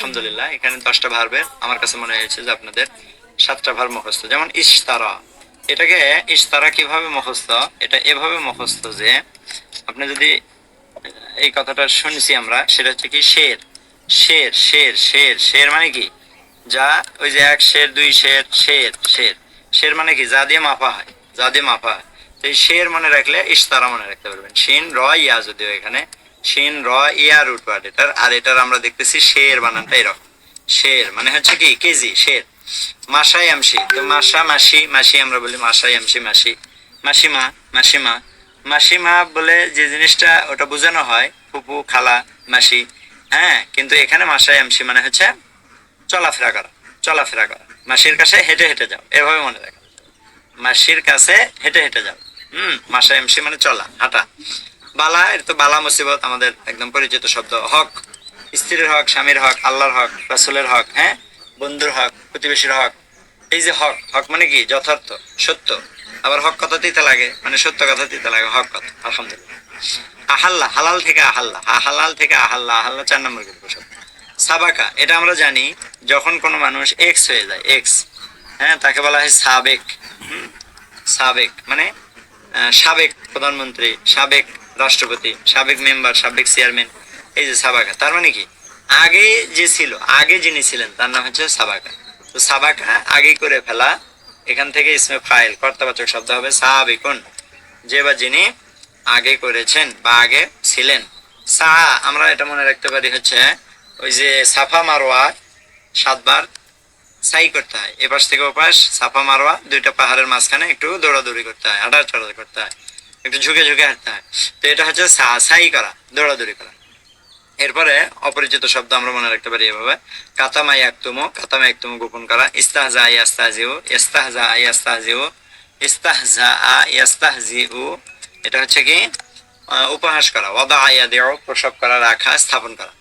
আলহামদুলিল্লাহ, এখানে দশটা ভার্বের আমার কাছে মনে হয়েছে যে আপনাদের সাতটা ভার মুখস্থ। যেমন ইশতারা, এটাকে ইশতারা কীভাবে মুখস্থ? এটা এভাবে মুখস্থ যে আপনি যদি এই কথাটা শুনছি আমরা, সেটা হচ্ছে কি শের। শের শের শের শের মানে কি? যা, ওই যে এক শের, দুই শের শের শের। শের মানে কি? যা দিয়ে মাপা হয়, যা দিয়ে মাপা হয়। তো এই শের মনে রাখলে ইশতারা মনে রাখতে পারবেন। শিন, র, ইয়া যদিও এখানে শিন র ইয়া রুট ওয়ার্ড এটার, আর এটার আমরা দেখতেছি শের, বানানটা এরকম। শের মানে হচ্ছে কি? কেজি, শের। মাসাই আমসি তো মাসা, মাসি মাসি আমরা বলি মাসাই আমসি মাসি। মাসিমা মাসিমা। মাসিমা বলে যে জিনিসটা, ওটা বোঝানো হয়, ফুপু, খালা, মাসি। হ্যাঁ কিন্তু এখানে মাসাই আমসি মানে হচ্ছে চলাফেরা করা চলাফেরা করা। মাসির কাছে হেঁটে হেঁটে যাও, এভাবে মনে রাখো। মাসির কাছে হেঁটে হেঁটে যাও। হুম মাসা এমসি মানে চলা, হাঁটা। বালা এর তো বালা মুসিবত, আমাদের একদম পরিচিত শব্দ। হক, স্ত্রীর হক, স্বামীর হক, আল্লাহর হক, রাসুলের হক হ্যাঁ? বন্ধুর হক, প্রতিবেশীর হক। এই যে হক হক মানে কি? যথার্থ, সত্য। আবার হক কথা দিতে লাগে মানে সত্য কথা দিতে লাগে, হক কথা, আলহামদুলিল্লাহ। আহাল্লা, হালাল থেকে আহাল্লা হালাল থেকে আহাল্লা আহাল্লা চার নম্বর কিন্তু শব্দ সাবাকা, এটা আমরা জানি যখন কোনো মানুষ এক্স হয়ে যায় এক্স হ্যাঁ? তাকে বলা হয় সাবেক সাবেক মানে সাবেক প্রধানমন্ত্রী, সাবেক রাষ্ট্রপতি, সাবেক মেম্বার, সাবেক চেয়ারম্যান, এই যে সাবাকা। তার মানে কি? আগে যে ছিল, আগে যিনি ছিলেন, তার নাম হচ্ছে সাবাকা। তো সাবাকা আগে করে ফেলা, এখান থেকে ইসমে ফাইল, কর্তাবাচক শব্দ হবে সাবেকুন। যে বা যিনি আগে করেছেন বা আগে ছিলেন। সা, আমরা এটা মনে রাখতে পারি হচ্ছে, ওই যে সাফা মারোয়া সাতবার সাই করতে হয়। এপাশ থেকে ওপাশ সাফা মারোয়া দুইটা পাহাড়ের মাঝখানে একটু দৌড়াদৌড়ি করতে হয় হাঁটা চড়া করতে হয়, একটু ঝুঁকে ঝুঁকে হাঁটতে হয়। তো এটা হচ্ছে সাই করা, দৌড়াদৌড়ি করা। এরপরে অপরিচিত শব্দ আমরা মনে রাখতে পারি এভাবে। কাতামাই একতুমো কাতামাই একতুমো গোপন করা। ইস্তাহজা ইয়াস্তাজিউ ইস্তাহজা ইয়াস্তাজিউ ইস্তাহজা ইয়াস্তাহজিউ। এটা হচ্ছে কি? উপহাস করা ওদা আয়া দেও, প্রসব করা, রাখা, স্থাপন করা।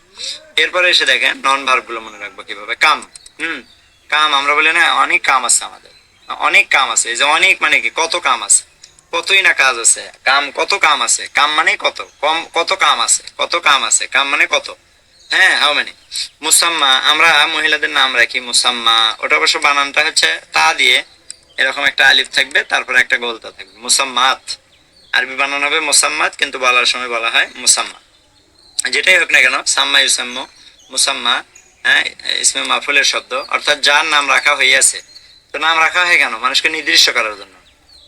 এরপরে এসে দেখেন নন ভার্বগুলো মনে রাখব কীভাবে। কাম, হুম, কাম আমরা বলি না, অনেক কাম আছে আমাদের। অনেক কাম আছে, এই যে অনেক মানে কি, কত কাম আছে। কতই না কাজ আছে। কাম কত কাম আছে? কাম মানে কত? কম, কত কাম আছে? কত কাম আছে? কাম মানে কত? হ্যাঁ হাউ মানে মুসাম্মা, আমরা মহিলাদের নাম রাখি মুসাম্মা। ওটা অবশ্য বানানটা হচ্ছে তা দিয়ে এরকম একটা আলিফ থাকবে, তারপরে একটা গোলতা থাকবে। মুসাম্মাত। আরবি বানানো হবে মুসাম্মাত, কিন্তু বলার সময় বলা হয় মুসাম্মা। যেটাই হোক না কেন, সাম্মা ইউসাম্ম, মুসাম্মা হ্যাঁ ইসমে মাফুলের শব্দ, অর্থাৎ যার নাম রাখা হইয়াছে। তো নাম রাখা হয় কেন? মানুষকে নির্দিষ্ট করার জন্য।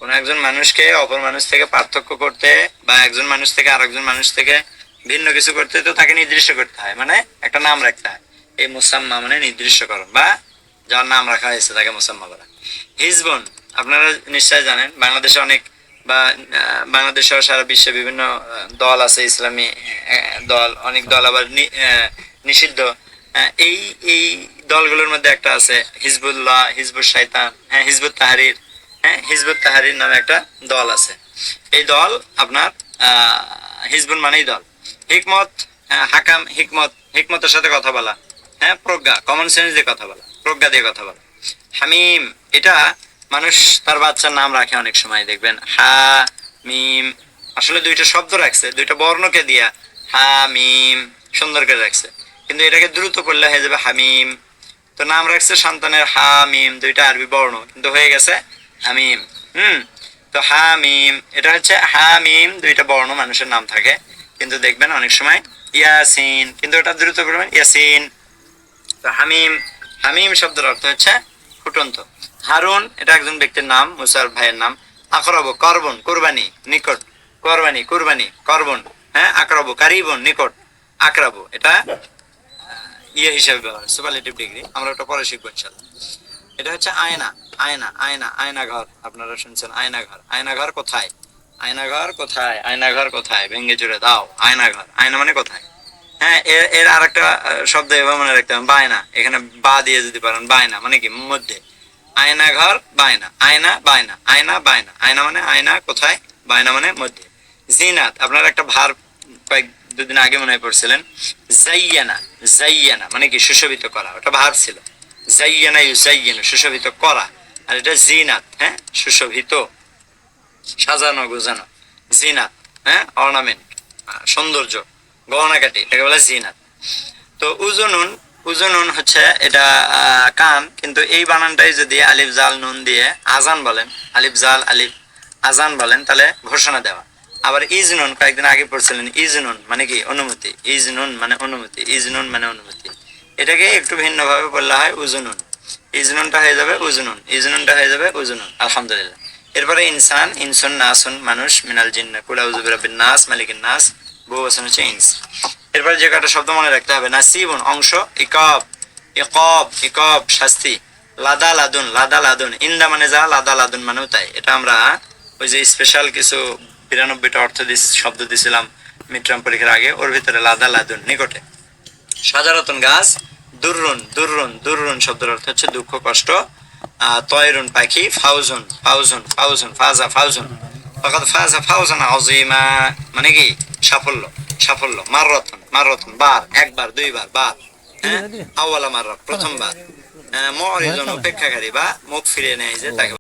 কোন একজন মানুষকে অপর মানুষ থেকে পার্থক্য করতে বা একজন মানুষ থেকে আরেকজন মানুষ থেকে ভিন্ন কিছু করতে তো তাকে নির্দিষ্ট করতে হয়। মানে একটা নাম রাখতে হয়। এই মুসাম্মা মানে নির্দিষ্টকরণ বা যার নাম রাখা হয়েছে তাকে মুসাম্মা বলা হিজবন, আপনারা নিশ্চয় জানেন, বাংলাদেশে অনেক বা বাংলাদেশ সারা বিশ্বে বিভিন্ন দল আছে, ইসলামী দল, অনেক দল আবার নিষিদ্ধ। এই এই দলগুলোর মধ্যে একটা আছে, হিজবুল্লাহ হিজবুল শাইতান হ্যাঁ হিজবুত তাহারির। হ্যাঁ হিজবুত তাহারির নামে একটা দল আছে। এই দল আপনার হিজবুল মানেই দল। হিকমত হাকাম, হিকমত, হিকমতের সাথে কথা বলা। হ্যাঁ প্রজ্ঞা কমন সেন্স দিয়ে কথা বলা, প্রজ্ঞা দিয়ে কথা বলা। হামিম, এটা মানুষ তার বাচ্চার নাম রাখে অনেক সময়, দেখবেন। হা, মিম, আসলে দুইটা শব্দ রাখছে, দুইটা বর্ণকে দিয়া হা, মিম সুন্দর করে রাখছে। কিন্তু এটাকে দ্রুত করলে হয়ে যাবে হামিম। তো নাম রাখছে সন্তানের হা, মিম, দুইটা আরবি বর্ণ, কিন্তু হয়ে গেছে হামিম। হুম? তো হামিম, এটা হচ্ছে হামিম, দুইটা বর্ণ মানুষের নাম থাকে। কিন্তু দেখবেন অনেক সময় ইয়াসিন, কিন্তু এটা দ্রুত করবেন ইয়াসিন। তো হামিম হামিম শব্দের অর্থ হচ্ছে ফুটন্ত। হারুন, এটা একজন ব্যক্তির নাম, মুসার ভাইয়ের নাম। আকরব, করবন, কুরবানি, নিকট। কোরবানি, কুরবানি, করবন হ্যাঁ? আকরব, কারিবন, নিকট। আকরাবো, এটা ইয়ে হিসেবে ব্যবহার সুপারলেটিভ ডিগ্রি। আমরা ওটা পরে শিখব ইনশাল্লাহ এটা হচ্ছে আয়না আয়না আয়না আয়না ঘর আপনারা শুনছেন আয়না ঘর আয়না ঘর কোথায়? আয়না ঘর কোথায়? আয়না ঘর কোথায়? ভেঙে চুরে দাও। আয়না ঘর আয়না মানে কোথায়? হ্যাঁ এর এর আর একটা শব্দ এভাবে মনে রাখতে হবে। বায়না। এখানে বা দিয়ে যদি পারেন, বায়না মানে কি? মধ্যে। আয়না ঘর বায়না। আয়না বায়না। আয়না বায়না। আয়না মানে আয়না, কোথায়? বায়না মানে মধ্যে। জিনাত। আপনার একটা ভার কয়েক, দুদিন আগে মনে পড়ছিলেন। জাইয়ানা। জাইয়ানা মানে কি? সুশোভিত করা। ওটা ভার ছিল। সুশোভিত করা। আর এটা জিনাত হ্যাঁ? সুশোভিত। সাজানো, গোজানো। জিনাত হ্যাঁ? অর্নামেন্ট সৌন্দর্য, গহনাকাটি, এটাকে বলে জিনাত। তো উজনুন, উজুনুন হচ্ছে এটা কান, কিন্তু এই বানানটাই যদি আলিফ, জাল, নুন দিয়ে আজান বলেন, আলিফ, জাল, আলিফ, আজান বলেন, তাহলে ঘোষণা দেওয়া। আবার ইজনুন, কয়েকদিন আগে পড়ছিলেন, ইজনুন মানে কি? অনুমতি। ইজনুন মানে অনুমতি, ইজনুন মানে অনুমতি। এটাকে একটু ভিন্নভাবে বললে হয় উজুনুন। ইজনুনটা হয়ে যাবে উজনুন ইজনুনটা হয়ে যাবে উজনুন। আলহামদুলিল্লাহ। এরপরে ইনসান ইনসুন নাসুন মানুষ মিনাল জিন্না কুলা উজুবিরাবিন নাস মালিকিন নাস বহু বচন হচ্ছে ইনস। এরপরে যে কটা শব্দ মনে রাখতে হবে? নাসিবুন অংশ ইকব ইকব ইকব শাস্তি। লাদা লাদুন লাদা লাদুন। ইন্দা মানে যা লাদা লাদুন মানেও তাই। এটা আমরা ওই যে স্পেশাল কিছু বিরানব্বইটা অর্থ দিস শব্দ দিছিলাম মিট্রাম পরীক্ষার আগে। ওর ভিতরে লাদা লাদুন নিকটে। সাজারতন গাছ দুররুন দুররুন দুররুন শব্দের অর্থ হচ্ছে দুঃখ কষ্ট। তয়রুন পাখি ফাউজন ফাউজন ফাউজন ফাজা ফাউজন। ফাজা ফাউজন আজিমা মানে কি? সাফল্য সাফল্য। মাররতন মাররতন বার একবার দুইবার বার। হ্যাঁ? আওয়ালা মাররা প্রথমবার। মরিজন অপেক্ষাকারী বা মুখ ফিরে নেয় যে তাকে